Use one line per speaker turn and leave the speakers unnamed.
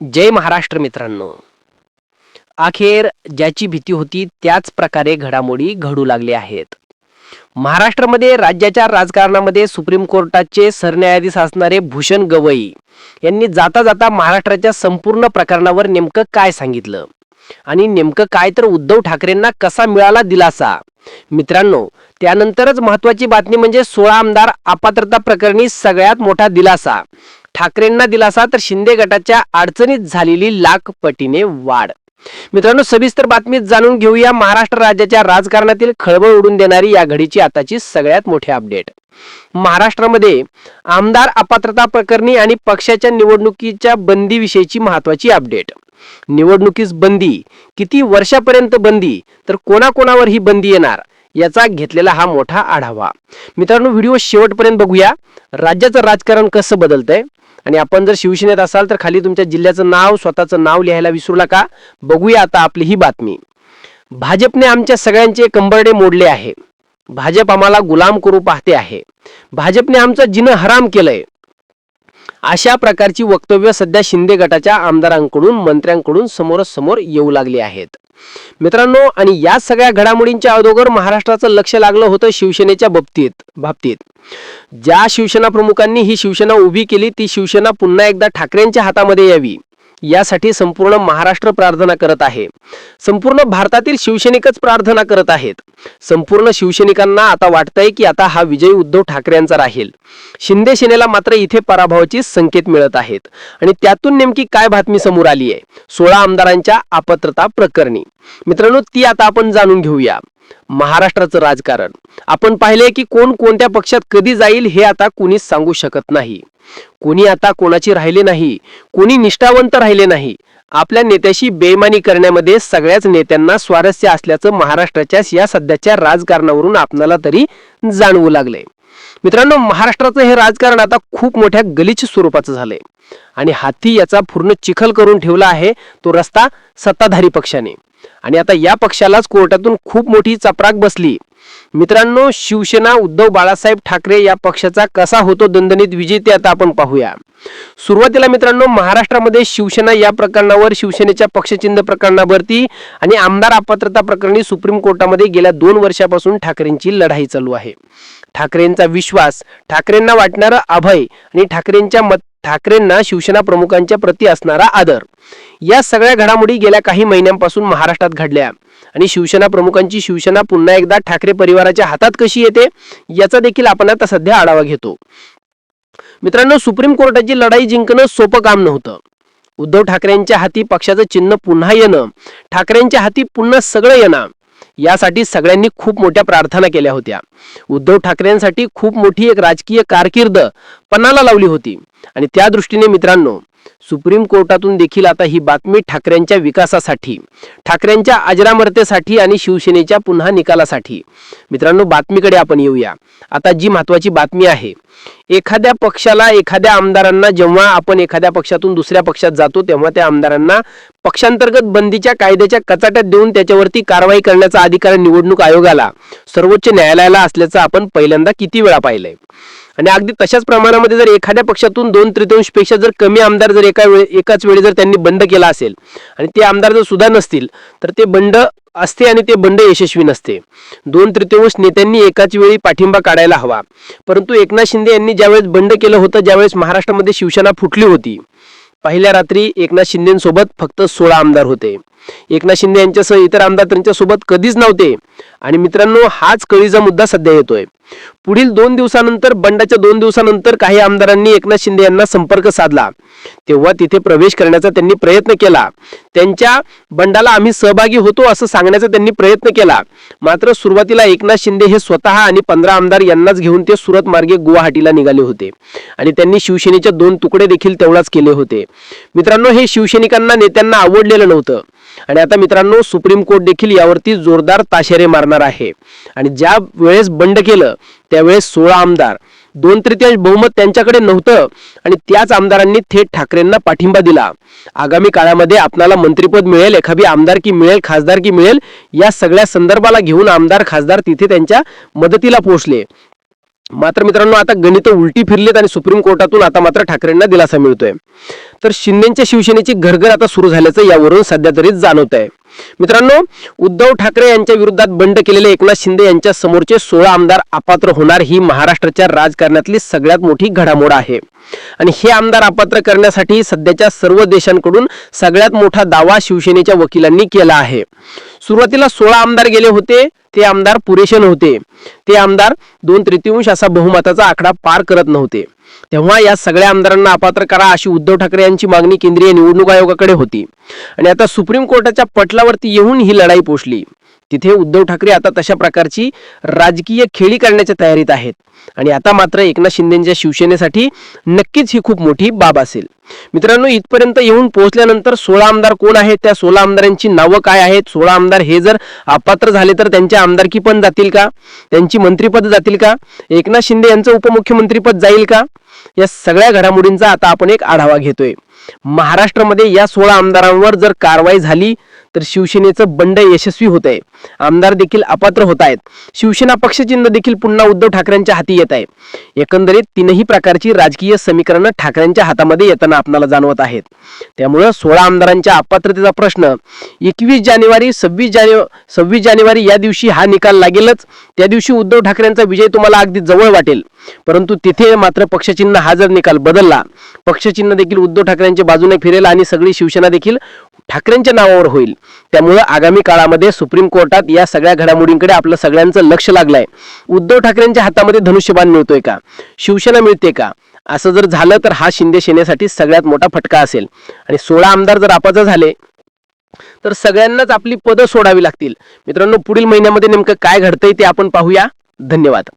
जय महाराष्ट्र मित्रांनो. अखेर ज्याची भीती होती त्याच प्रकारे घडामोडी घडू लागल्या आहेत. महाराष्ट्रामध्ये राज्याच्या राजकारणामध्ये सुप्रीम कोर्टाचे सरन्यायाधीश असणारे भूषण गवई यांनी जाता जाता महाराष्ट्राच्या संपूर्ण प्रकरणावर नेमकं काय सांगितलं? आणि नेमकं काय तर उद्धव ठाकरेंना कसा मिळाला दिलासा? मित्रांनो त्यानंतरच महत्वाची बातमी म्हणजे सोळा आमदार अपात्रता प्रकरणी सगळ्यात मोठा दिलासा. ठाकरेंना दिलासा तर शिंदे गटाच्या अडचणीत झालेली लाख पटीने वाढ. मित्रांनो सविस्तर बातमीत जाणून घेऊया महाराष्ट्र राज्याच्या राजकारणातील खळबळ उडून देणारी या घडीची आताची सगळ्यात मोठी अपडेट. महाराष्ट्रामध्ये आमदार अपात्रता प्रकरणी आणि पक्षाच्या निवडणुकीच्या बंदीविषयीची महत्वाची अपडेट. निवडणुकीस बंदी किती वर्षापर्यंत बंदी तर कोणाकोणावर ही बंदी येणार याचा घेतलेला हा मोठा आढावा. मित्रांनो व्हिडिओ शेवटपर्यंत बघूया. राज्याचं राजकारण कसं बदलतंय? आणि आपण जर शिवसेनेत असाल तर खाली तुमच्या जिल्ह्याचं नाव स्वतःचं नाव लिहायला विसरू नका बघूया आता आपली ही बातमी. भाजपने आमच्या सगळ्यांचे कंबरडे मोडले आहे. भाजप आम्हाला गुलाम करू पाहते आहे. भाजपने आमचं जिनं हराम केलंय. अशा प्रकारची वक्तव्य सध्या शिंदे गटाच्या आमदारांकडून मंत्र्यांकडून समोरासमोर येऊ लागली आहेत. मित्रांनो आणि या सगळ्या घडामोडींच्या अगोदर महाराष्ट्राचं लक्ष लागलं होतं शिवसेनेच्या बाबतीत बाबतीत. ज्या शिवसेना प्रमुखांनी ही शिवसेना उभी केली ती शिवसेना पुन्हा एकदा ठाकरेंच्या हातामध्ये यावी. यासाठी संपूर्ण महाराष्ट्र प्रार्थना करत आहे. संपूर्ण भारतातील शिवसैनिकच प्रार्थना करत आहेत. संपूर्ण शिवसैनिकांना आता वाटतंय की आता हा विजय उद्धव ठाकरेंचा राहील. शिंदे सेनेला मात्र इथे पराभवाची संकेत मिळत आहेत. आणि त्यातून नेमकी काय बातमी समोर आली आहे? सोळा आमदारांच्या अपात्रता प्रकरणी. मित्रांनो ती आता आपण जाणून घेऊया. महाराष्ट्राचं राजकारण. आपण पाहिले की कोण कोणत्या पक्षात कधी जाईल हे आता कुणीच सांगू शकत नाही. कोणी आता कोणाची राहिले नाही कोणी निष्ठावंत राहिले नाही. आपल्या नेत्याशी बेईमानी करण्यामध्ये सगळ्याच नेत्यांना स्वारस्य असल्याचं महाराष्ट्राच्या या सध्याच्या राजकारणावरून आपणाला तरी जाणवू लागलंय. मित्रांनो महाराष्ट्राचं हे राजकारण आता खूप मोठ्या गलिच्छ स्वरूपाचं झालंय. आणि हाती याचा पूर्ण चिखल करून ठेवला आहे तो रस्ता सत्ताधारी पक्षाने. आणि आता या पक्षालाच कोर्टातून खूप मोठी चपराक बसली. मित्रांनो शिवसेना उद्धव बाळासाहेब ठाकरे या पक्षाचा कसा होतो दणदणीत विजय ते आता आपण पाहूया. सुरुवातीला मित्रांनो महाराष्ट्रामध्ये शिवसेना या प्रकरणावर शिवसेनेच्या पक्षचिन्ह प्रकरणावरती आणि आमदार अपात्रता प्रकरणी सुप्रीम कोर्टामध्ये गेल्या दोन वर्षापासून ठाकरेंची लढाई चालू आहे. ठाकरेंचा विश्वास ठाकरेंना वाटणारं अभय आणि ठाकरेंच्या मत ठाकरेंना शिवसेना प्रमुखांच्या प्रती असणारा आदर. या सगळ्या घडामोडी गेल्या काही महिन्यांपासून महाराष्ट्रात घडल्या आणि शिवसेना प्रमुखांची शिवसेना पुन्हा एकदा ठाकरे परिवाराच्या हातात कशी येते याचा देखील आपण आता सध्या आढावा घेतो. मित्रांनो सुप्रीम कोर्टाची लढाई जिंकणं सोपं काम नव्हतं. उद्धव ठाकरेंच्या हाती पक्षाचं चिन्ह पुन्हा येणं ठाकरेंच्या हाती पुन्हा सगळं येणं यासाठी सगळ्यांनी खूप मोठ्या प्रार्थना केल्या होत्या. उद्धव ठाकरेंसाठी खूप मोठी एक राजकीय कारकीर्द पणाला लावली होती. आणि त्या दृष्टीने मित्रांनो सुप्रीम कोर्टातून देखील आता ही बातमी ठाकरेंच्या विकासासाठी ठाकरेंच्या अजरामरतेसाठी आणि शिवसेनेच्या पुन्हा निकालासाठी. मित्रांनो बातमीकडे आपण येऊया. आता जी महत्वाची बातमी आहे एखाद्या पक्षाला एखाद्या आमदारांना जेव्हा आपण एखाद्या पक्षातून दुसऱ्या पक्षात जातो तेव्हा त्या आमदारांना पक्षांतर्गत बंदीच्या कायद्याच्या कचाट्यात देऊन त्याच्यावरती कारवाई करण्याचा अधिकार निवडणूक आयोगाला सर्वोच्च न्यायालयाला असल्याचं आपण पहिल्यांदा किती वेळा पाहिलंय. आणि अगदी तशाच प्रमाणामध्ये जर एखाद्या पक्षातून दोन तृतीयांशपेक्षा जर कमी आमदार जर एका वेळे एकाच वेळी जर त्यांनी बंड केला असेल आणि ते आमदार जर सुद्धा नसतील तर ते बंड असते आणि ते बंड यशस्वी नसते. दोन तृतीयांश नेत्यांनी एकाच वेळी पाठिंबा काढायला हवा. परंतु एकनाथ शिंदे यांनी ज्यावेळेस बंड केलं होतं ज्यावेळेस महाराष्ट्रामध्ये शिवसेना फुटली होती. पहिल्या रात्री एकनाथ शिंदेसोबत फक्त सोळा आमदार होते. एकनाथ शिंदे यांच्यासह इतर आमदार त्यांच्यासोबत कधीच नव्हते. आणि मित्रांनो हाच कळीचा मुद्दा सध्या येतोय. पुढील दोन दिवसानंतर बंडाच्या दोन दिवसानंतर काही आमदारांनी एकनाथ शिंदे यांना संपर्क साधला. तेव्हा तिथे प्रवेश करण्याचा त्यांनी प्रयत्न केला. त्यांच्या बंडाला आम्ही सहभागी होतो असं सांगण्याचा त्यांनी प्रयत्न केला. मात्र सुरुवातीला एकनाथ शिंदे हे स्वतः आणि पंधरा आमदार यांनाच घेऊन ते सुरत मार्गे गुवाहाटीला निघाले होते. आणि त्यांनी शिवसेनेचे दोन तुकडे देखील तेवढाच केले होते. मित्रांनो हे शिवसैनिकांना नेत्यांना आवडलेलं नव्हतं. आणि आता मित्रांनो सुप्रीम कोर्ट देखील यावरती जोरदार ताशेरे मारणार आहे. आणि ज्या वेळेस बंड केलं त्यावेळेस सोळा आमदार. दोन तृतीयांश बहुमत त्यांच्याकडे नव्हतं आणि त्याच आमदारांनी थेट ठाकरेंना पाठिंबा दिला. आगामी काळामध्ये आपणाला मंत्रिपद मिळेल एखादी आमदारकी मिळेल खासदारकी मिळेल या सगळ्या संदर्भाला घेऊन आमदार खासदार तिथे त्यांच्या मदतीला पोहोचले. मात्र मित्रांनो आता गणित उलटी फिरलीत आणि सुप्रीम कोर्टातून आता मात्र ठाकरेंना दिलासा मिळतोय. तर शिंदेच्या शिवसेनेची घरघर आता सुरू झाल्याचं यावरून सध्या तरी जाणवत आहे मित्रांनो उद्धव ठाकरे यांच्या विरोधात बंड केलेले एकनाथ शिंदे यांच्या समोरचे सोळा आमदार अपात्र होणार ही महाराष्ट्राच्या राजकारणातली सगळ्यात मोठी घडामोड आहे. आणि हे आमदार अपात्र करण्यासाठी सध्याच्या सर्व देशांकडून सगळ्यात मोठा दावा शिवसेनेच्या वकिलांनी केला आहे. सुरुवातीला सोळा आमदार गेले होते ते आमदार पुरेसे नव्हते. ते आमदार दोन तृतीयांश असा बहुमताचा आकडा पार करत नव्हते. तेव्हा या सगळ्या आमदारांना अपात्र करा अशी उद्धव ठाकरे यांची मागणी केंद्रीय निवडणूक आयोगाकडे होती. आणि आता सुप्रीम कोर्टाच्या पटलावरती येऊन ही लढाई पोचली तिथे उद्धव ठाकरे आता तशा प्रकारची राजकीय खेळी करण्याच्या तयारीत आहेत. आणि आता मात्र एकनाथ शिंदेच्या शिवसेनेसाठी नक्कीच ही खूप मोठी बाब असेल. मित्रांनो इथपर्यंत येऊन पोहोचल्यानंतर सोळा आमदार कोण आहेत? त्या सोळा आमदारांची नावं काय आहेत? सोळा आमदार हे जर अपात्र झाले तर त्यांच्या आमदारकी पण जातील का? त्यांची मंत्रीपद जातील का? एकनाथ शिंदे यांचं उपमुख्यमंत्रीपद जाईल का? या सगळ्या घडामोडींचा आता आपण एक आढावा घेतोय. महाराष्ट्रामध्ये या सोळा आमदारांवर जर कारवाई झाली तर शिवसेनेचं बंड यशस्वी होत आहे. आमदार देखील अपात्र होत आहेत. शिवसेना पक्षचिन्ह देखील पुन्हा उद्धव ठाकरेंच्या हाती येत आहे. एकंदरीत तीनही प्रकारची राजकीय समीकरणं ठाकरेंच्या हातामध्ये येताना आपल्याला जाणवत आहेत. त्यामुळं सोळा आमदारांच्या अपात्रतेचा प्रश्न एकवीस जानेवारी सव्वीस जाने सव्वीस जानेवारी या दिवशी हा निकाल लागेलच. त्या दिवशी उद्धव ठाकरेंचा विजय तुम्हाला अगदी जवळ वाटेल. परंतु तिथे मात्र पक्षचिन्ह हा जर निकाल बदलला पक्षचिन्ह देखील उद्धव ठाकरेंच्या बाजूने फिरेल आणि सगळी शिवसेना देखील ठाकरेंच्या नावावर होईल. त्यामुळं आगामी काळामध्ये सुप्रीम कोर्टात या सगळ्या घडामोडींकडे आपलं सगळ्यांचं लक्ष लागलंय. उद्धव ठाकरेंच्या हातामध्ये धनुष्यबाण मिळतोय का? शिवसेना मिळते का? असं जर झालं तर हा शिंदे सेनेसाठी सगळ्यात मोठा फटका असेल. आणि सोळा आमदार जर आपाचा झाले तर सगळ्यांनाच आपली पदं सोडावी लागतील. मित्रांनो पुढील महिन्यामध्ये नेमकं काय घडतंय ते आपण पाहूया. धन्यवाद.